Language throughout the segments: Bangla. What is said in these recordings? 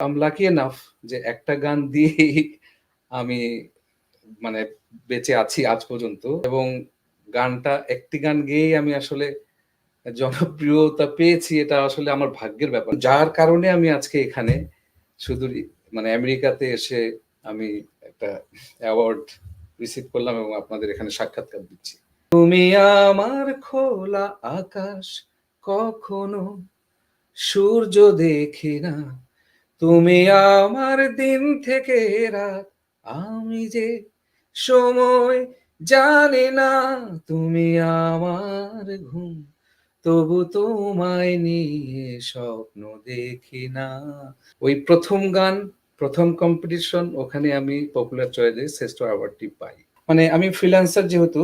আম লাকি এনাফ যে একটা গান আমি মানে বেঁচে আছি আজ পর্যন্ত। এবং গানটা, একটি গান গেয়েই আমি আসলে জনপ্রিয়তা পেয়েছি, এটা আসলে আমার ভাগ্যের ব্যাপার। যার কারণে আমি আজকে এখানে শুধু মানে আমেরিকাতে এসে আমি একটা অ্যাওয়ার্ড রিসিভ করলাম এবং আপনাদের এখানে সাক্ষাৎকার দিচ্ছি। তুমি আমার খোলা আকাশ কখনো সূর্য দেখি না। তুমি আমার দিন থেকে রাত, আমি যে সময় জানি না, তুমি আমার ঘুম। তবু তোমায় নিয়ে স্বপ্ন দেখি না। ওই প্রথম গান, প্রথম কম্পিটিশন ওখানে আমি পপুলার চয়েসে শ্রেষ্ঠ অ্যাওয়ার্ডটি পাই। মানে আমি ফ্রিল্যান্সার যেহেতু,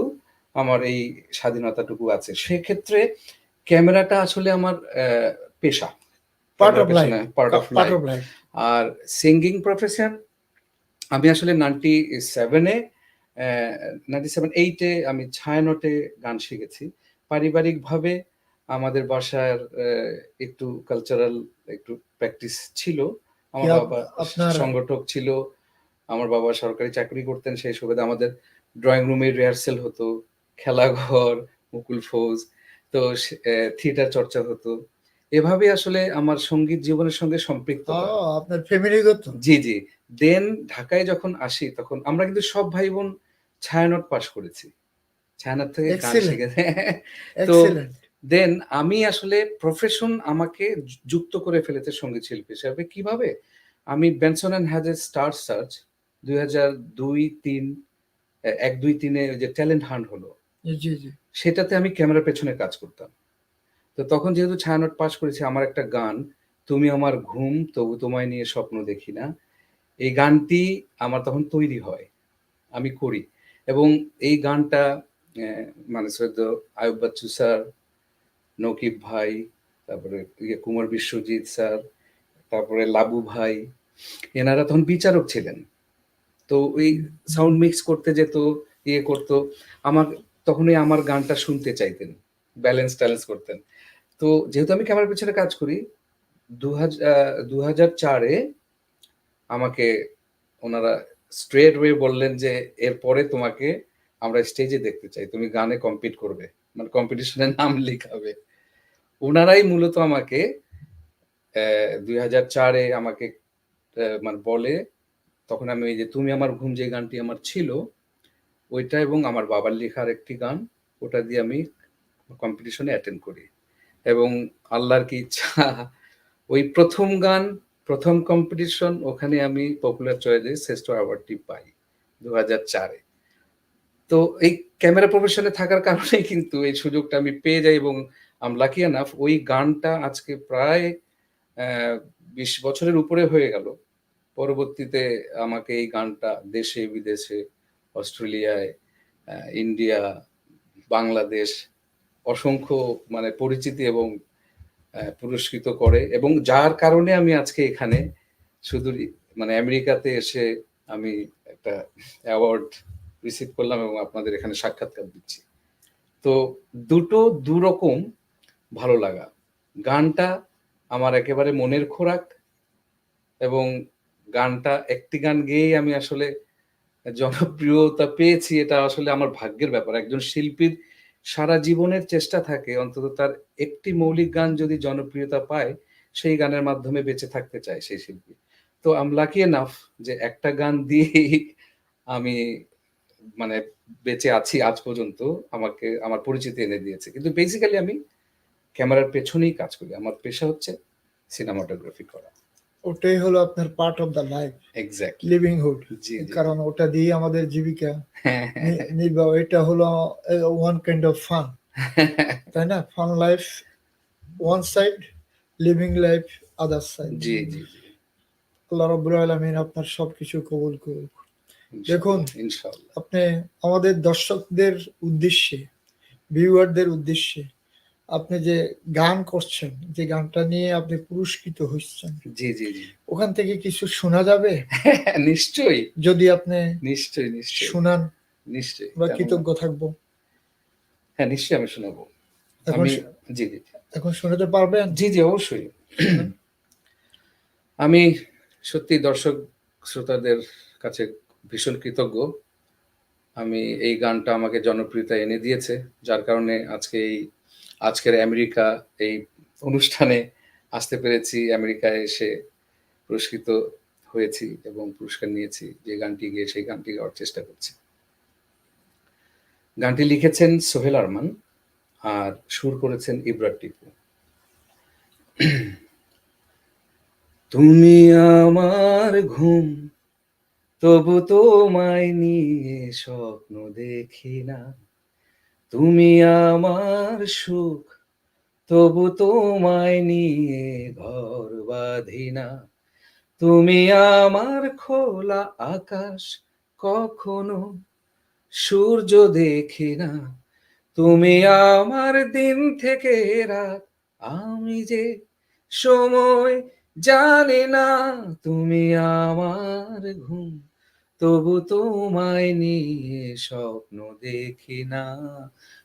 আমার এই স্বাধীনতাটুকু আছে। সেক্ষেত্রে ক্যামেরাটা আসলে আমার পেশা। Part of life part of life R singing profession আমি আসলে নাইনটি সেভেনে নাইনটি সেভেন এইটে আমি ছায়ানটে গান শিখেছি। পারিবারিকভাবে আমাদের বাসার একটু কালচারাল একটু প্র্যাকটিস ছিল। আমার বাবা সংগঠক ছিল। আমার বাবা সরকারি চাকরি করতেন সেই সুবাদে আমাদের ড্রয়িং রুমে রিহার্সেল হতো খেলাঘর মুকুল ফৌজ তো থিয়েটার চর্চা হতো। এভাবে আসলে আমার সংগীত জীবনের সঙ্গে সম্পৃক্ত আপনার ফ্যামিলিগত জি জি। দেন ঢাকায় যখন আসি তখন আমরা কিন্তু সব ভাই বোন ছায়ানট পাশ করেছি। ছায়ানট থেকে গান শিখেছে এক্সেলেন্ট দেন আমি আসলে প্রফেশন আমাকে যুক্ত করে ফেলেছে সংগীত শিল্পী হিসাবে। কীভাবে? আমি বেনসন অ্যান্ড হ্যাজের স্টার সার্চ দুই হাজার দুই তিন এ- এক দুই তিনে যে ট্যালেন্ট হান্ট হলো জি জি। সেটাতে আমি ক্যামেরার পেছনে কাজ করতাম। তো তখন যেহেতু ছায়ানট পাস করেছি, আমার একটা গান, তুমি আমার ঘুম, তবু তোমায় নিয়ে স্বপ্ন দেখি না। এই গানটি আমার তখন তৈরি হয়, আমি করি। এবং এই গানটা মানে শ্রদ্ধ আয়ুব বাচ্চু স্যার, নকিব ভাই, তারপরে ইয়ে কুমার বিশ্বজিৎ স্যার, তারপরে লাবু ভাই, এনারা তখন বিচারক ছিলেন। তো ওই সাউন্ড মিক্স করতে যেত ইয়ে করতো, আমার, তখনই আমার গানটা শুনতে চাইতেন ব্যালেন্স ট্যালেন্স করতেন। তো যেহেতু আমি ক্যামেরার পেছনে কাজ করি দু হাজার চারে আমাকে ওনারা স্ট্রেট ওয়ে বললেন যে, এরপরে তোমাকে আমরা স্টেজে দেখতে চাই। তুমি গানে কম্পিট করবে। মানে কম্পিটিশনের নাম লিখাবে। ওনারাই মূলত আমাকে দুই হাজার চারে আমাকে মানে বলে, তখন আমি ওই যে, তুমি আমার ঘুম যে গানটি আমার ছিল, ওইটা এবং আমার বাবার লেখার একটি গান, ওটা দিয়ে আমি কম্পিটিশনে অ্যাটেন্ড করি। এবং আল্লাহর কি ইচ্ছা? ওই প্রথম গান, প্রথম কম্পিটিশন ওখানে আমি পপুলার চয়েসে শ্রেষ্ঠ অ্যাওয়ার্ডটি পাই দু হাজার চারে। তো এই ক্যামেরা প্রফেশনে থাকার কারণে কিন্তু এই সুযোগটা আমি পেয়ে যাই এবং আম লাকি এনাফ ওই গানটা আজকে প্রায় বিশ বছরের উপরে হয়ে গেল। পরবর্তীতে আমাকে এই গানটা দেশে, বিদেশে, অস্ট্রেলিয়ায় ইন্ডিয়া, বাংলাদেশ অসংখ্য মানে পরিচিতি এবং পুরস্কৃত করে এবং যার কারণে আমি আজকে এখানে শুধু মানে আমেরিকাতে এসে আমি একটা অ্যাওয়ার্ড রিসিভ করলাম এবং আপনাদের এখানে সাক্ষাৎকার দিচ্ছি। তো দুটো দুরকম ভালো লাগা। গানটা আমার একেবারে মনের খোরাক এবং গানটা একটি গান গেয়েই আমি আসলে জনপ্রিয়তা পেয়েছি, এটা আসলে আমার ভাগ্যের ব্যাপার। একজন শিল্পীর সারা জীবনের চেষ্টা থাকে, অন্তত তার একটি মৌলিক গান যদি জনপ্রিয়তা পায়, সেই গানের মাধ্যমে বেঁচে থাকতে চায় সেই শিল্পী। তো আম লাকি এনাফ যে একটা গান দিয়েই আমি মানে বেঁচে আছি আজ পর্যন্ত, আমাকে, আমার পরিচিতি এনে দিয়েছে। কিন্তু বেসিক্যালি আমি ক্যামেরার পেছনেই কাজ করি। আমার পেশা হচ্ছে সিনেমাটোগ্রাফি করা। ওটাই হলো আপনার part of the life exact livelihood কারণ ওটা দিয়ে আমাদের জীবিকা। হ্যাঁ, নির্বাহ এটা হলো ওয়ান কাইন্ড অফ ফান তাই না? Fun life one side living life other side জি জি জি। আল্লাহ রব্বুল আলমিন আপনার সবকিছু কবুল করুক। দেখুন। ইনশাআল্লাহ আপনি আমাদের দর্শকদের উদ্দেশ্যে ভিউয়ারদের উদ্দেশ্যে আপনি যে গান করছেন যে গানটা নিয়ে আপনি পুরস্কৃত হচ্ছেন জি জি জি। ওখান থেকে কিছু শোনা যাবে? নিশ্চয়ই। যদি আপনি নিশ্চয়ই নিশ্চয়ই। শোনান নিশ্চয়ই বা কৃতজ্ঞ থাকব। হ্যাঁ নিশ্চয়ই আমি শোনাবো। আমি জি জি এখন শোনাতে পারবেন? জি জি অবশ্যই। আমি সত্যি দর্শক শ্রোতাদের কাছে ভীষণ কৃতজ্ঞ। আমি এই গানটা আমাকে জনপ্রিয়তা এনে দিয়েছে। যার কারণে আজকে এই আজকের আমেরিকা এই অনুষ্ঠানে আসতে পেরেছি। আমেরিকায় এসে পুরস্কৃত হয়েছি এবং পুরস্কার নিয়েছি। যে গানটি গেয়ে সেই গানটি গাওয়ার চেষ্টা করছি। গানটি লিখেছেন সোহেল আরমান আর সুর করেছেন ইবরার টিপু। তুমি আমার ঘুম, তবু তোমায় নিয়ে স্বপ্ন দেখি না তুমি আমার সুখ, তবু তোমায় নিয়ে ঘর বাঁধি না। তুমি আমার খোলা আকাশ কখনো সূর্য দেখি না। তুমি আমার দিন থেকে রাত, আমি যে সময় জানি না। তুমি আমার ঘুম তবু তোমায় নিয়ে স্বপ্ন দেখি না।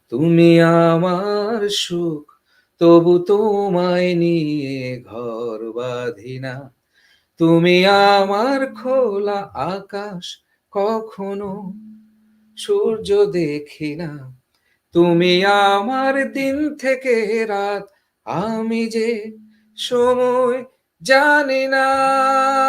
তুমি আমার সুখ, তবু তোমায় নিয়ে ঘর বাঁধি না। তুমি আমার খোলা আকাশ, কখনো সূর্য দেখি না। তুমি আমার দিন থেকে রাত, আমি যে সময় জানি না।